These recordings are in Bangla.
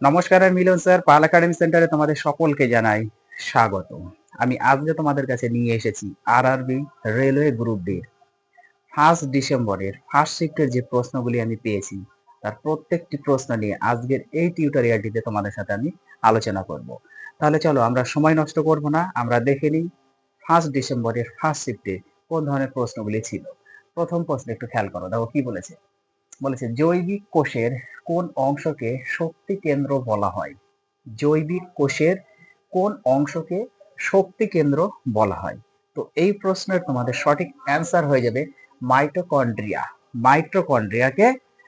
নমস্কার মিলন স্যার। পাল একাডেমি সেন্টারে তোমাদের সকলকে জানাই স্বাগত। আমি আজকে তোমাদের কাছে নিয়ে এসেছি আর আরআরবি রেলওয়ে গ্রুপ ডির। ফার্স্ট ডিসেম্বরের ফার্স্ট শিফটের যে প্রশ্নগুলি আমি পেয়েছি, তার প্রত্যেকটি প্রশ্ন নিয়ে আজকের এই টিউটোরিয়ালটিতে তোমাদের সাথে আমি আলোচনা করব। তাহলে চলো, আমরা সময় নষ্ট করব না, আমরা দেখে নিই ফার্স্ট ডিসেম্বরের ফার্স্ট শিফটে কোন ধরনের প্রশ্নগুলি ছিল। প্রথম প্রশ্ন একটু খেয়াল করো, দেখো কি বলেছে। বলেছে, জৈবিক কোষের কোন অংশকে শক্তি কেন্দ্র বলা হয়? জৈবিক কোষের কোন অংশকে শক্তি কেন্দ্র বলা হয়? তো এই প্রশ্নের তোমাদের সঠিক অ্যান্সার হয়ে যাবে মাইটোকন্ড্রিয়া। মাইটোকন্ড্রিয়াকে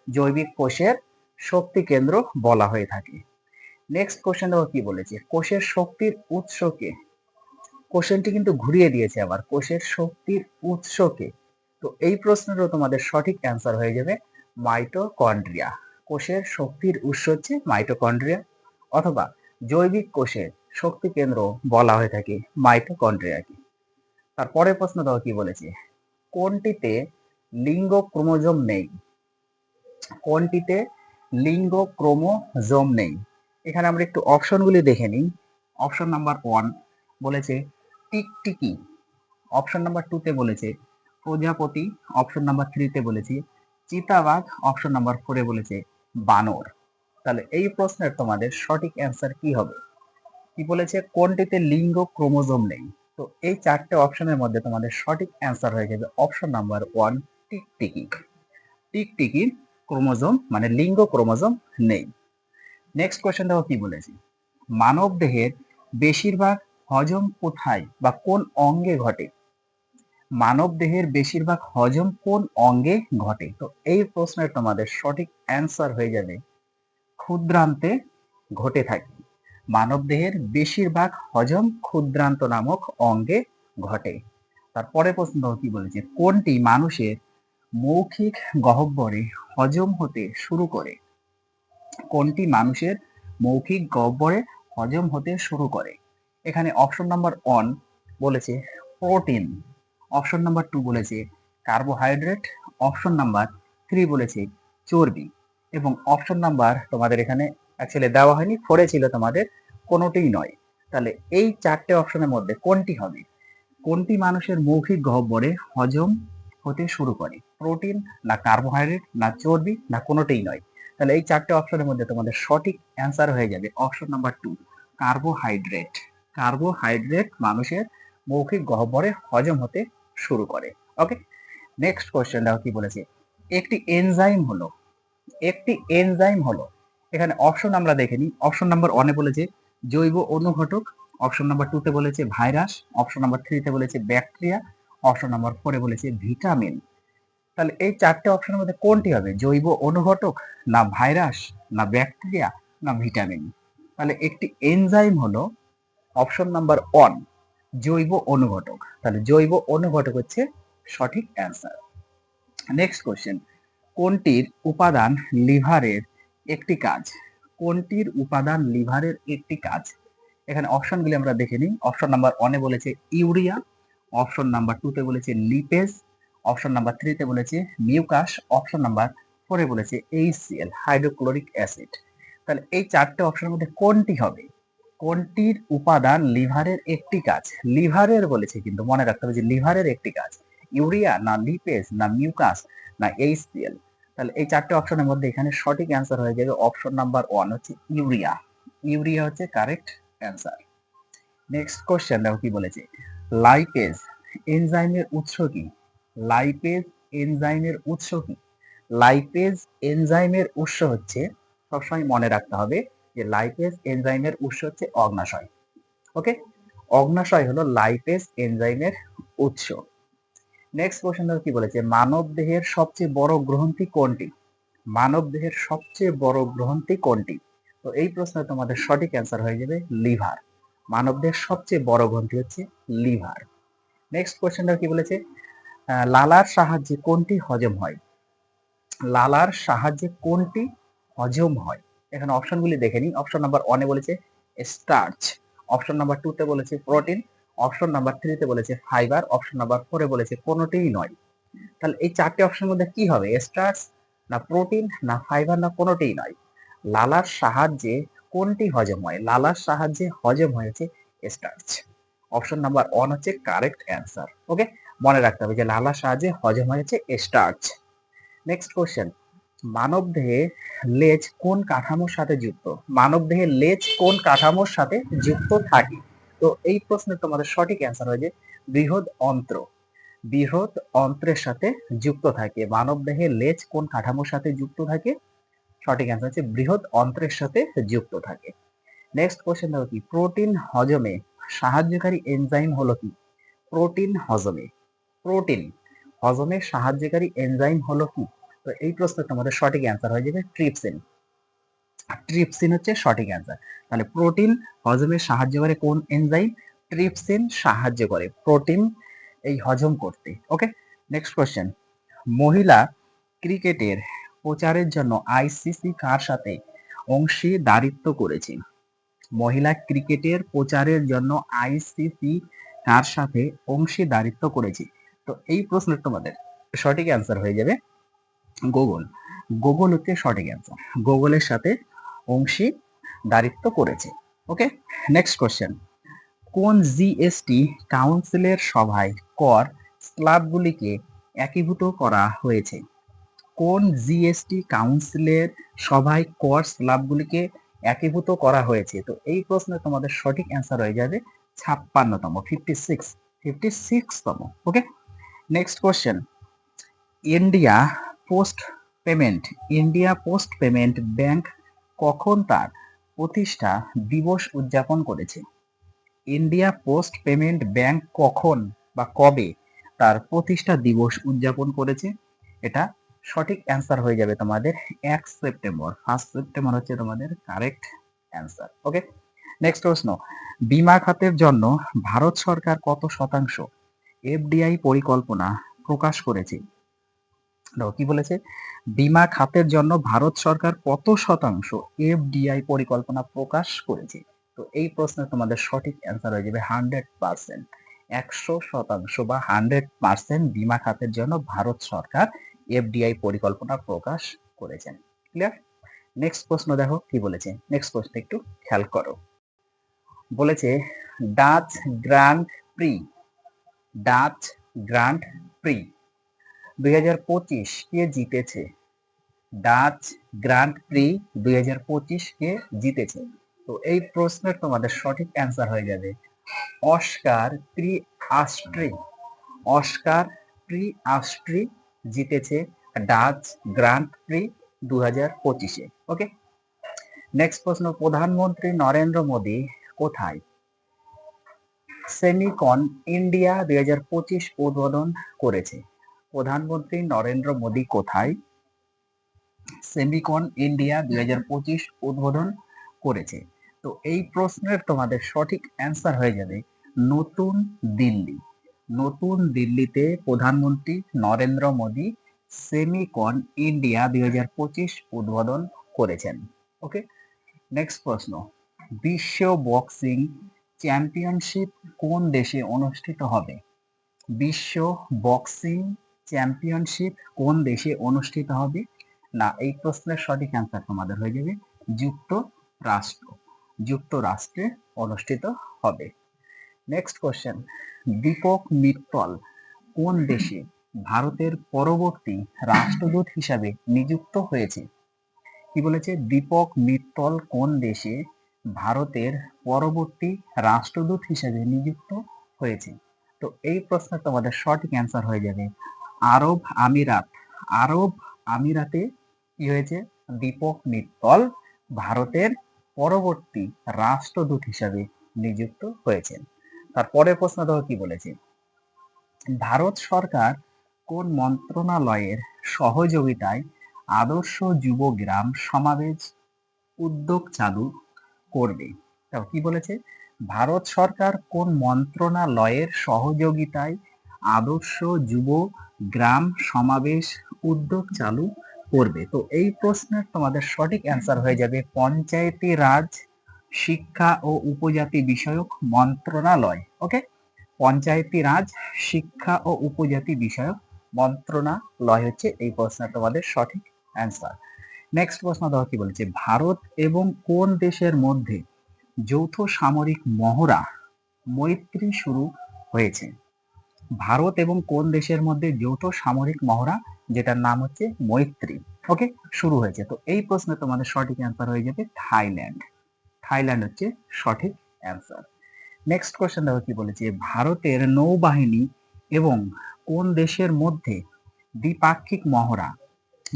জৈবিক কোষের শক্তি কেন্দ্র বলা হয়ে থাকে। নেক্সট কোশ্চেন দেখো কি বলেছে, কোষের শক্তির উৎসকে কোশ্চেনটি কিন্তু ঘুরিয়ে দিয়েছে আবার, কোষের শক্তির উৎসকে তো এই প্রশ্নেরও তোমাদের সঠিক অ্যান্সার হয়ে যাবে মাইটোকন্ড্রিয়া। কোষের শক্তির উৎস হচ্ছে মাইটোকন্ড্রিয়া অথবা জৈবিক কোষের শক্তি কেন্দ্র বলা হয়ে থাকে মাইটোকন্ড্রিয়াকে। তারপরে প্রশ্ন দাও কি বলেছে? কোনটিতে লিঙ্গ ক্রোমোজোম নেই? কোনটিতে লিঙ্গ ক্রোমোজোম নেই? এখানে আমরা একটু অপশনগুলি দেখে নিই। অপশন নাম্বার ওয়ান বলেছে টিকটিকি। অপশন নাম্বার টুতে বলেছে প্রজাপতি। অপশন নাম্বার থ্রিতে বলেছি চিতাবাঘ অপশন নাম্বার ফোরে বলেছে বানর। তাহলে এই প্রশ্নের তোমাদের সঠিক অ্যান্সার কি হবে? কি বলেছে? কোনটিতে লিঙ্গ ক্রোমোজোম নেই? তো এই চারটে অপশনের মধ্যে তোমাদের সঠিক অ্যান্সার হয়ে যাবে অপশন নাম্বার ওয়ান টিকটিকি। টিকটিকির ক্রোমোজোম মানে লিঙ্গ ক্রোমোজোম নেই। নেক্সট কোয়েশ্চেন দেখো কি বলেছি? মানব দেহের বেশিরভাগ হজম কোথায় বা কোন অঙ্গে ঘটে? মানব দেহের বেশিরভাগ হজম কোন অঙ্গে ঘটে? তো এই প্রশ্নের তোমাদের সঠিক অ্যান্সার হয়ে যাবে ক্ষুদ্রান্তে ঘটে থাকে। মানব দেহের বেশিরভাগ হজম ক্ষুদ্রান্ত নামক অঙ্গে ঘটে। তারপরে প্রশ্ন কি বলেছে? কোনটি মানুষের মৌখিক গহ্বরে হজম হতে শুরু করে? কোনটি মানুষের মৌখিক গহ্বরে হজম হতে শুরু করে? এখানে অপশন নাম্বার ওয়ান বলেছে প্রোটিন অপশন নাম্বার টু বলেছে কার্বোহাইড্রেট অপশন নাম্বার থ্রি বলেছে, চর্বি। এবং অপশন নাম্বার তোমাদের এখানে অ্যাকচুয়ালি দেওয়া হয়নি ফোরে ছিল তোমাদের, কোনোটিই নয়। তাহলে এই চারটে অপশনের মধ্যে কোনটি হবে? কোনটি মানুষের মৌখিক গহ্বরে হজম হতে শুরু করে? প্রোটিন না কার্বোহাইড্রেট না চর্বি, না কোনোটিই নয়। তাহলে এই চারটে অপশনের মধ্যে তোমাদের সঠিক অ্যান্সার হয়ে যাবে option number two carbohydrate carbohydrate মানুষের মৌখিক গহ্বরে হজম হতে শুরু করে। ওকে নেক্সট কোয়েশ্চেন দেখো কি বলেছে? একটি এনজাইম হলো, একটি এনজাইম হলো, এখানে অপশন আমরা দেখে নিই। অপশন নাম্বার ওয়ানে বলেছে, জৈব অনুঘটক অপশন নাম্বার টুতে বলেছে ভাইরাস অপশন নাম্বার থ্রিতে বলেছে ব্যাকটেরিয়া অপশন নাম্বার ফোরে বলেছে ভিটামিন তাহলে এই চারটে অপশনের মধ্যে কোনটি হবে? জৈব অনুঘটক না ভাইরাস না ব্যাকটেরিয়া না ভিটামিন তাহলে একটি এনজাইম হলো অপশন নাম্বার ওয়ান জৈব অনুঘটক। তাহলে জৈব অনুঘটক হচ্ছে সঠিক অ্যান্সার নেক্সট কোশ্চেন কোনটির উপাদান লিভারের একটি কাজ? কোনটির উপাদান লিভারের একটি কাজ? এখানে অপশনগুলি আমরা দেখে নিই। অপশন নাম্বার ওয়ানে বলেছে ইউরিয়া অপশন নাম্বার টুতে বলেছে লিপেজ অপশন নাম্বার থ্রিতে বলেছে মিউকাস অপশন নাম্বার ফোরে বলেছে এইচ এইচসিএল হাইড্রোক্লোরিক অ্যাসিড তাহলে এই চারটে অপশনের মধ্যে কোনটি হবে? কোনটির উপাদান লিভারের একটি কাজ লিভারের বলেছে কিন্তু মনে রাখতে হবে যে লিভারের একটি কাজ ইউরিয়া না লিপেজ না মিউকাস না এইচসিএল তাহলে এই চারটে অপশনের মধ্যে এখানে সঠিক অ্যান্সার হয়ে যাবে অপশন নাম্বার ওয়ান হচ্ছে ইউরিয়া। ইউরিয়া হচ্ছে কারেক্ট অ্যান্সার নেক্সট কোশ্চেন দেখো কি বলেছে? লাইপেজ এনজাইমের উৎস কি? লাইপেজ এনজাইমের উৎস কি? লাইপেজ এনজাইমের উৎস হচ্ছে সবসময় মনে রাখতে হবে যে লাইপেজ এনজাইমের উৎস হচ্ছে অগ্নাশয় ওকে অগ্নাশয় হলো লাইপেজ এনজাইমের উৎস। নেক্সট কোশ্চেন কি বলেছে? মানব দেহের সবচেয়ে বড় গ্রন্থি কোনটি? মানব দেহের সবচেয়ে বড় গ্রন্থি কোনটি? তো এই প্রশ্নে তোমাদের সঠিক অ্যান্সার হয়ে যাবে লিভার। মানব দেহের সবচেয়ে বড় গ্রন্থি হচ্ছে লিভার। নেক্সট কোশ্চেনটা কি বলেছে? লালার সাহায্যে কোনটি হজম হয়? লালার সাহায্যে কোনটি হজম হয়? এখানে অপশনগুলি দেখে নিই অপশন নাম্বার ওয়ানে বলেছে স্টার্চ অপশন নাম্বার টুতে বলেছে প্রোটিন অপশন নাম্বার থ্রিতে বলেছে ফাইবার অপশন নাম্বার ফোরে বলেছে কোনোটিই নয়। তাহলে এই চারটি অপশনের মধ্যে কি হবে? স্টার্চ না প্রোটিন না ফাইবার না কোনোটিই নয়। লালার সাহায্যে কোনটি হজম হয়? লালার সাহায্যে হজম হয়েছে স্টার্চ অপশন নাম্বার ওয়ান হচ্ছে কারেক্ট অ্যান্সার ওকে মনে রাখতে হবে যে লালার সাহায্যে হজম হয়েছে স্টার্চ নেক্সট কোশ্চেন মানব দেহে লেজ কোন কাঠামোর সাথে যুক্ত? মানব দেহে লেজ কোন কাঠামোর সাথে যুক্ত থাকে? তো এই প্রশ্নের তোমাদের সঠিক অ্যান্সার হয় যে বৃহৎ অন্ত্র। বৃহৎ অন্ত্রের সাথে যুক্ত থাকে। মানব দেহে লেজ কোন কাঠামোর সাথে যুক্ত থাকে? সঠিক অ্যান্সার হচ্ছে বৃহৎ অন্ত্রের সাথে যুক্ত থাকে। নেক্সট কোশ্চেন দেখো কি? প্রোটিন হজমে সাহায্যকারী এনজাইম হলো কি? প্রোটিন হজমে। প্রোটিন হজমে সাহায্যকারী এনজাইম হলো কি? তো এই প্রশ্নের তোমাদের সঠিক অ্যান্সার হয়ে যাবে ট্রিপসিন ট্রিপসিন হচ্ছে সঠিক অ্যান্সার তাহলে প্রোটিন হজমে সাহায্য করে কোন এনজাইম ট্রিপসিন সাহায্য করে প্রোটিন এই হজম করতে। ওকে নেক্সট কোশ্চেন মহিলা ক্রিকেটের প্রচারের জন্য আইসিসি কার সাথে অংশীদারিত্ব করেছে? মহিলা ক্রিকেটের প্রচারের জন্য আইসিসি কার সাথে অংশীদারিত্ব করেছে? তো এই প্রশ্নের তোমাদের সঠিক অ্যান্সার হয়ে যাবে গুগল গুগল হচ্ছে সঠিক অ্যান্সার গুগলের সাথে অংশী অংশীদারিত্ব করেছে। ওকে নেক্সট কোশ্চেন কোন জিএসটি কাউন্সিলের সভায় কর স্ল্যাবগুলিকে একীভূত করা হয়েছে? কোন জিএসটি কাউন্সিলের সভায় কর স্ল্যাবগুলিকে একীভূত করা হয়েছে? তো এই প্রশ্নে তোমাদের সঠিক অ্যান্সার হয়ে যাবে ছাপ্পান্নতম fifty six fifty সিক্সতম okay next question India post payment, India post payment bank কখন তার প্রতিষ্ঠা দিবস উদযাপন করেছে? ইন্ডিয়া পোস্ট পেমেন্ট ব্যাংক কখন বা কবে তার প্রতিষ্ঠা দিবস উদযাপন করেছে? এটা সঠিক অ্যান্সার হয়ে যাবে তোমাদের এক সেপ্টেম্বর। ফার্স্ট সেপ্টেম্বর হচ্ছে তোমাদের কারেক্ট অ্যান্সার, ওকে? নেক্সট প্রশ্ন, বিমা খাতের জন্য ভারত সরকার কত শতাংশ এফডিআই পরিকল্পনা প্রকাশ করেছে? দেখো কি বলেছে? বিমা খাতের জন্য ভারত সরকার কত শতাংশ এফডিআই পরিকল্পনা প্রকাশ করেছে? তো এই প্রশ্নের তোমাদের সঠিক অ্যান্সার হয়ে যাবে হান্ড্রেড পার্সেন্ট একশো শতাংশ বা হান্ড্রেড পার্সেন্ট বিমা খাতের জন্য ভারত সরকার এফডিআই পরিকল্পনা প্রকাশ করেছেন। ক্লিয়ার নেক্সট প্রশ্ন দেখো, কি বলেছে? নেক্সট প্রশ্ন একটু খেয়াল করো। বলেছে Dutch grand prix Dutch grand prix দুই হাজার পঁচিশ কে জিতেছে? ডাচ গ্র্যান্ড প্রি দুই হাজার পঁচিশ কে জিতেছে? তো এই প্রশ্নের তোমাদের সঠিক অ্যান্সার হয়ে যাবে Oscar Piastri Oscar Piastri জিতেছে ডাচ গ্র্যান্ড প্রি দু হাজার পঁচিশে ওকে? নেক্সট প্রশ্ন, প্রধানমন্ত্রী নরেন্দ্র মোদী কোথায়? সেমিকন, ইন্ডিয়া দুই হাজার পঁচিশ উদ্বোধন করেছে। প্রধানমন্ত্রী নরেন্দ্র মোদী কোথায়? সেমিকন ইন্ডিয়া দুই হাজার পঁচিশ উদ্বোধন করেছে। তো এই প্রশ্নের তোমাদের সঠিক অ্যান্সার হয়ে যাবে নতুন দিল্লি। নতুন দিল্লিতে প্রধানমন্ত্রী নরেন্দ্র মোদী সেমিকন ইন্ডিয়া দুই হাজার পঁচিশ উদ্বোধন করেছেন। ওকে নেক্সট প্রশ্ন। বিশ্ব বক্সিং চ্যাম্পিয়নশিপ কোন দেশে অনুষ্ঠিত হবে? বিশ্ব বক্সিং চ্যাম্পিয়নশিপ কোন দেশে অনুষ্ঠিত হবে? না, এই প্রশ্নের সঠিক অ্যান্সার তোমাদের হয়ে যাবে যুক্তরাষ্ট্র। যুক্তরাষ্ট্রে অনুষ্ঠিত হবে। নেক্সট কোশ্চেন দীপক মিত্তল কোন দেশে ভারতের পরবর্তী রাষ্ট্রদূত হিসাবে নিযুক্ত হয়েছে? কি বলেছে? দীপক মিত্তল কোন দেশে ভারতের পরবর্তী রাষ্ট্রদূত হিসাবে নিযুক্ত হয়েছে? তো এই প্রশ্নের তোমাদের সঠিক অ্যান্সার হয়ে যাবে আরব আমিরাত। আরব আমিরাতে কি হয়েছে? দীপক মিত্তল ভারতের পরবর্তী রাষ্ট্রদূত হিসাবে নিযুক্ত হয়েছেন। তারপরের প্রশ্ন দেখো কি বলেছে? ভারত সরকার কোন মন্ত্রণালয়ের সহযোগিতায় আদর্শ যুব গ্রাম সমাবেশ উদ্যোগ চালু করবে? তাও কি বলেছে? ভারত সরকার কোন মন্ত্রণালয়ের সহযোগিতায় আদর্শ যুব গ্রাম সমাবেশ উদ্যোগ চালু করবে। তো এই প্রশ্নের তোমাদের সঠিক অ্যান্সার হয়ে যাবে পঞ্চায়েতি রাজ, শিক্ষা ও উপজাতি বিষয়ক মন্ত্রণালয় ওকে পঞ্চায়েতি রাজ, শিক্ষা ও উপজাতি বিষয়ক মন্ত্রণালয় হচ্ছে এই প্রশ্নের তোমাদের সঠিক অ্যান্সার নেক্সট প্রশ্ন দেখো কি বলেছে, ভারত এবং কোন দেশের মধ্যে যৌথ সামরিক মহড়া মৈত্রী শুরু হয়েছে? ভারত এবং কোন দেশের মধ্যে যৌথ সামরিক মহড়া, যেটার নাম হচ্ছে মৈত্রী। ওকে শুরু হয়েছে। তো এই প্রশ্নে তোমাদের সঠিক অ্যান্সার হয়ে যাবে থাইল্যান্ড। থাইল্যান্ড হচ্ছে সঠিক অ্যান্সার নেক্সট কোশ্চেন দেখো কি বলেছে? ভারতের নৌবাহিনী এবং কোন দেশের মধ্যে দ্বিপাক্ষিক মহড়া?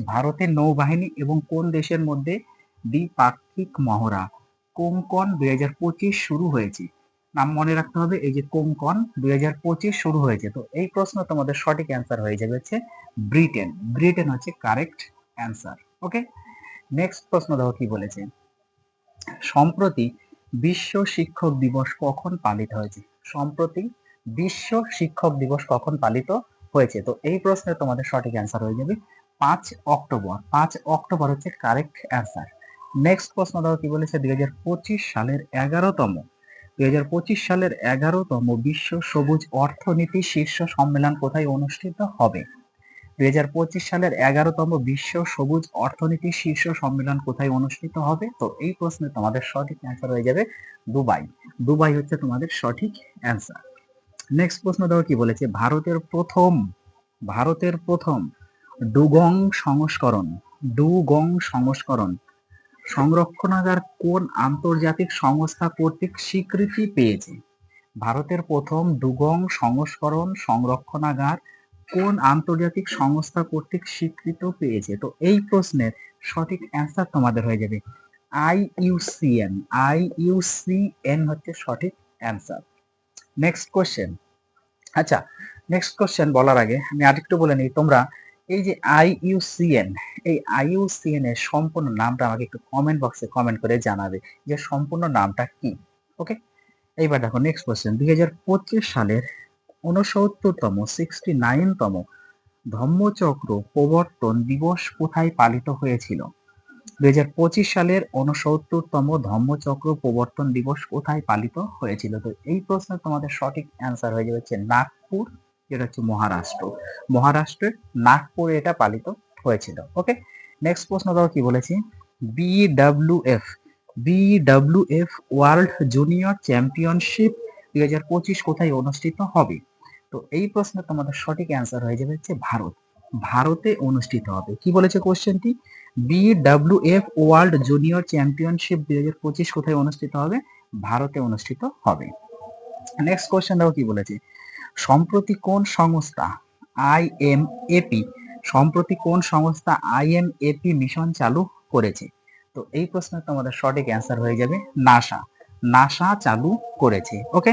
ভারতের নৌবাহিনী এবং কোন দেশের মধ্যে দ্বিপাক্ষিক মহড়া? কোঙ্কন দুই হাজার পঁচিশ শুরু হয়েছে? নাম মনে রাখতে হবে, এই যে কোঙ্কন দুই হাজার পঁচিশ শুরু হয়েছে। তো এই প্রশ্ন তোমাদের সঠিক অ্যান্সার হয়ে যাবে হচ্ছে ব্রিটেন। ব্রিটেন হচ্ছে কারেক্ট অ্যান্সার ওকে নেক্সট প্রশ্ন দেখো কি বলেছে? সম্প্রতি বিশ্ব শিক্ষক দিবস কখন পালিত হয়েছে? সম্প্রতি বিশ্ব শিক্ষক দিবস কখন পালিত হয়েছে? তো এই প্রশ্নে তোমাদের সঠিক অ্যান্সার হয়ে যাবে পাঁচ অক্টোবর। পাঁচ অক্টোবর হচ্ছে কারেক্ট অ্যান্সার নেক্সট প্রশ্ন দেখো কি বলেছে? দুই হাজার পঁচিশ সালের এগারোতম দুই হাজার পঁচিশ সালের এগারোতম বিশ্ব সবুজ অর্থনীতি শীর্ষ সম্মেলন কোথায় অনুষ্ঠিত হবে? দুই হাজার পঁচিশ সালের এগারোতম বিশ্ব সবুজ অর্থনীতি শীর্ষ সম্মেলন কোথায় অনুষ্ঠিত হবে? তো এই প্রশ্নে তোমাদের সঠিক অ্যান্সার হয়ে যাবে দুবাই। দুবাই হচ্ছে তোমাদের সঠিক অ্যান্সার নেক্সট প্রশ্ন দেখো কি বলেছে? ভারতের প্রথম ভারতের প্রথম ডুগং সংস্করণ ডুগং সংস্করণ। সংরক্ষণাগার কোন আন্তর্জাতিক সংস্থা কর্তৃক স্বীকৃতি পেয়েছে? ভারতের প্রথম ডুগং সংস্করণ সংরক্ষণাগার কোন আন্তর্জাতিক সংস্থা কর্তৃক স্বীকৃত পেয়েছে? তো এই প্রশ্নের সঠিক অ্যান্সার তোমাদের হয়ে যাবে আইইউসিএন আইইউসিএন হচ্ছে সঠিক অ্যান্সার নেক্সট কোশ্চেন আচ্ছা নেক্সট কোশ্চেন বলার আগে আমি আরেকটু বলে নিই। তোমরা এই যে আইইউসিএন এই আইইউসিএন এর সম্পূর্ণ নামটা আমাকে একটু কমেন্ট বক্সে কমেন্ট করে জানাবে যে সম্পূর্ণ নামটা কি ওকে এইবার দেখো নেক্সট কোশ্চেন দুই হাজার পঁচিশ সালের উনসত্তরতম সিক্সটি নাইনতম ধম্মচক্র প্রবর্তন দিবস কোথায় পালিত হয়েছিল? দুই হাজার পঁচিশ সালের উনসত্তরতম ধম্মচক্র প্রবর্তন দিবস কোথায় পালিত হয়েছিল? তো এই প্রশ্নের তোমাদের সঠিক অ্যান্সার হয়ে যাবে হচ্ছে নাগপুর যেটা হচ্ছে মহারাষ্ট্র। মহারাষ্ট্রের নাগপুরে এটা পালিত হয়েছিল ওকে নেক্সট প্রশ্ন দাও কি বলেছি? BWF BWF world junior championship দুই হাজার পঁচিশ কোথায় অনুষ্ঠিত হবে? তো এই প্রশ্নের তোমাদের সঠিক অ্যান্সার হয়ে যাবে হচ্ছে ভারত। ভারতে অনুষ্ঠিত হবে। কি বলেছে কোশ্চেনটি বিডব্লিউএফ ওয়ার্ল্ড জুনিয়র চ্যাম্পিয়নশিপ দুই হাজার পঁচিশ কোথায় অনুষ্ঠিত হবে? ভারতে অনুষ্ঠিত হবে। নেক্সট কোশ্চেন দেখো কি বলেছে? সম্প্রতি কোন সংস্থা আইএমএপি সম্প্রতি কোন সংস্থা আইএমএপি মিশন চালু করেছে? তো এই প্রশ্নের তোমাদের সঠিক অ্যান্সার হয়ে যাবে নাসা। নাসা চালু করেছে ওকে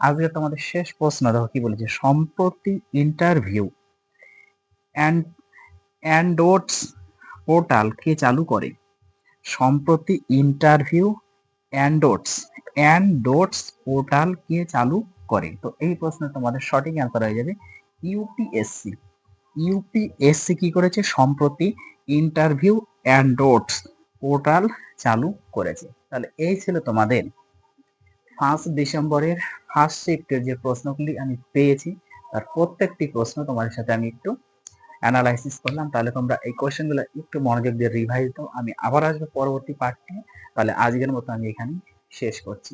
আজকে তোমাদের শেষ প্রশ্ন দেখো, কি বলেছে? সম্প্রতি ইন্টারভিউ অ্যান্ড অ্যান্ডোটস পোর্টাল কে চালু করে? সম্প্রতি ইন্টারভিউ অ্যান্ডোটস অ্যান্ডোটস পোর্টাল কে চালু করে। তো এই প্রশ্নে তোমাদের সঠিক অ্যান্সার হয়ে যাবে ইউপিএসসি ইউপিএসসি কি করেছে? সম্প্রতি ইন্টারভিউ অ্যান্ডোটস পোর্টাল চালু করেছে। তাহলে এই ছিল তোমাদের ফার্স্ট ডিসেম্বরের ফার্স্ট শিফটের যে প্রশ্নগুলি আমি পেয়েছি, তার প্রত্যেকটি প্রশ্ন তোমাদের সাথে আমি একটু অ্যানালাইসিস করলাম। তাহলে তোমরা এই কোয়েশ্চেনগুলো একটু মনোযোগ দিয়ে রিভাইজ দাও। আমি আবার আসব পরবর্তী পার্ট তাহলে আজকের মতো আমি এখানে শেষ করছি।